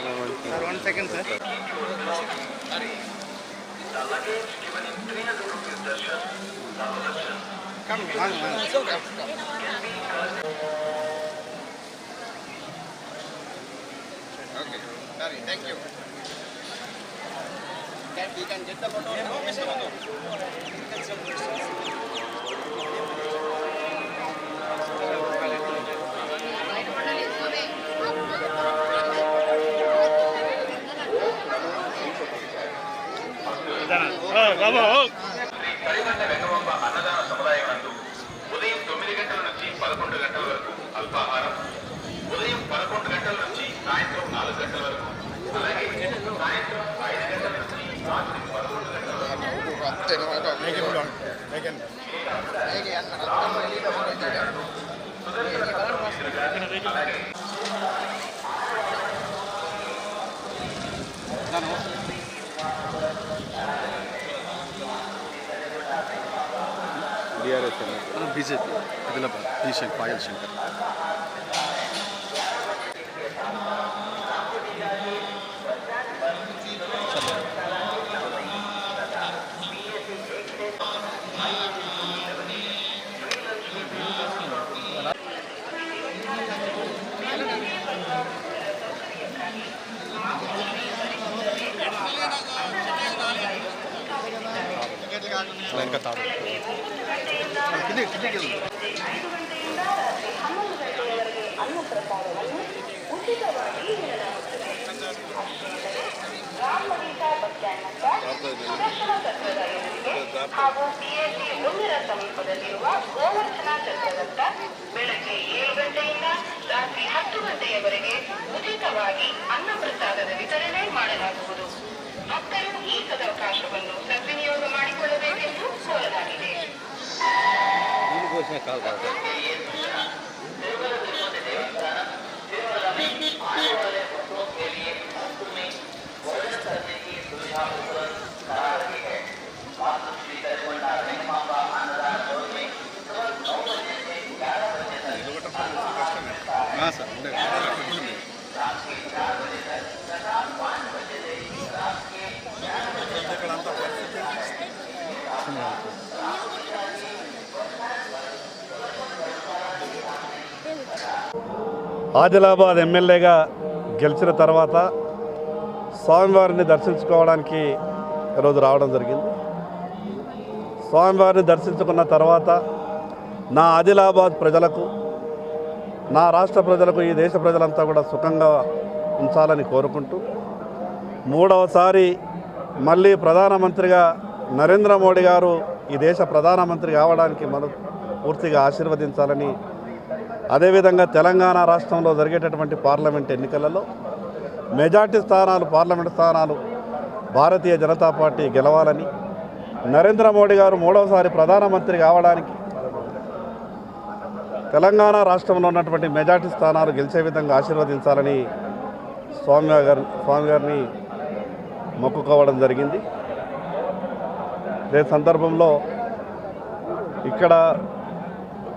Sir one second sir come okay సరే thank you We can get the photo. కరిగంట Vengamamba అన్నదాన సముదాయం నందు ఉదయం తొమ్మిది గంటల నుంచి పదకొండు గంటల వరకు అల్పాహారం ఉదయం పదకొండు గంటల నుంచి సాయంత్రం నాలుగు గంటల వరకు అలాగే సాయంత్రం ఐదు గంటల నుంచి రాత్రి పదకొండు గంటల వరకు T BJP Adilabad Payal Shankar line का तार ಐದು ಗಂಟೆಯಿಂದ ಹನ್ನೊಂದು ಗಂಟೆಯವರೆಗೆ ಅನ್ನಪ್ರಸಾದವನ್ನು ಉಚಿತವಾಗಿ ನೀಡಲಾಗುತ್ತದೆ ಅಷ್ಟೇ ರಾಮಗೀತಾ ಬಸ್ಟ್ಯಾಂಡ್ನಿಂದ ಹಾಗೂ ಬಿಎಸಿ ಮುಂದಿನ ಸಮೀಪದಲ್ಲಿರುವ ಗೋವರ್ಧನ ಚಕ್ರದತ್ತ calma. ఆదిలాబాద్ ఎమ్మెల్యేగా గెలిచిన తర్వాత స్వామివారిని దర్శించుకోవడానికి ఈరోజు రావడం జరిగింది. స్వామివారిని దర్శించుకున్న తర్వాత నా ఆదిలాబాద్ ప్రజలకు నా రాష్ట్ర ప్రజలకు ఈ దేశ ప్రజలంతా కూడా సుఖంగా ఉంచాలని కోరుకుంటూ మూడవసారి మళ్ళీ ప్రధానమంత్రిగా నరేంద్ర మోడీ గారు ఈ దేశ ప్రధానమంత్రి కావడానికి మన పూర్తిగా ఆశీర్వదించాలని అదేవిధంగా తెలంగాణ రాష్ట్రంలో జరిగేటటువంటి పార్లమెంట్ ఎన్నికలలో మెజార్టీ స్థానాలు పార్లమెంట్ స్థానాలు భారతీయ జనతా పార్టీ గెలవాలని నరేంద్ర మోడీ గారు మూడవసారి ప్రధానమంత్రి కావడానికి తెలంగాణ రాష్ట్రంలో ఉన్నటువంటి మెజార్టీ స్థానాలు గెలిచే విధంగా ఆశీర్వదించాలని స్వామి గారి స్వామి గారిని మొక్కుకోవడం జరిగింది. అదే సందర్భంలో ఇక్కడ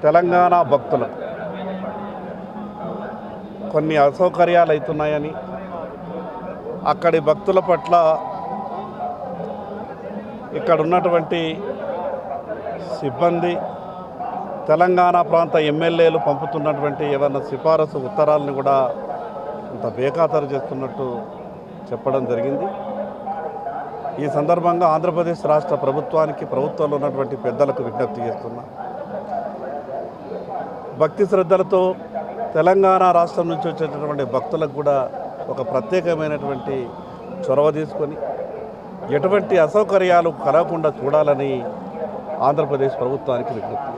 తెలంగాణ భక్తులకు కొన్ని అసౌకర్యాలు అవుతున్నాయని అక్కడి భక్తుల పట్ల ఇక్కడ ఉన్నటువంటి సిబ్బంది తెలంగాణ ప్రాంత ఎమ్మెల్యేలు పంపుతున్నటువంటి ఏమైనా సిఫారసు ఉత్తరాలను కూడా ఇంత బేఖాతరు చేస్తున్నట్టు చెప్పడం జరిగింది. ఈ సందర్భంగా ఆంధ్రప్రదేశ్ రాష్ట్ర ప్రభుత్వానికి ప్రభుత్వంలో ఉన్నటువంటి పెద్దలకు విజ్ఞప్తి చేస్తున్నా. భక్తి శ్రద్ధలతో తెలంగాణ రాష్ట్రం నుంచి వచ్చేటటువంటి భక్తులకు కూడా ఒక ప్రత్యేకమైనటువంటి చొరవ తీసుకొని ఎటువంటి అసౌకర్యాలు కలగకుండా చూడాలని ఆంధ్రప్రదేశ్ ప్రభుత్వానికి విజ్ఞప్తి.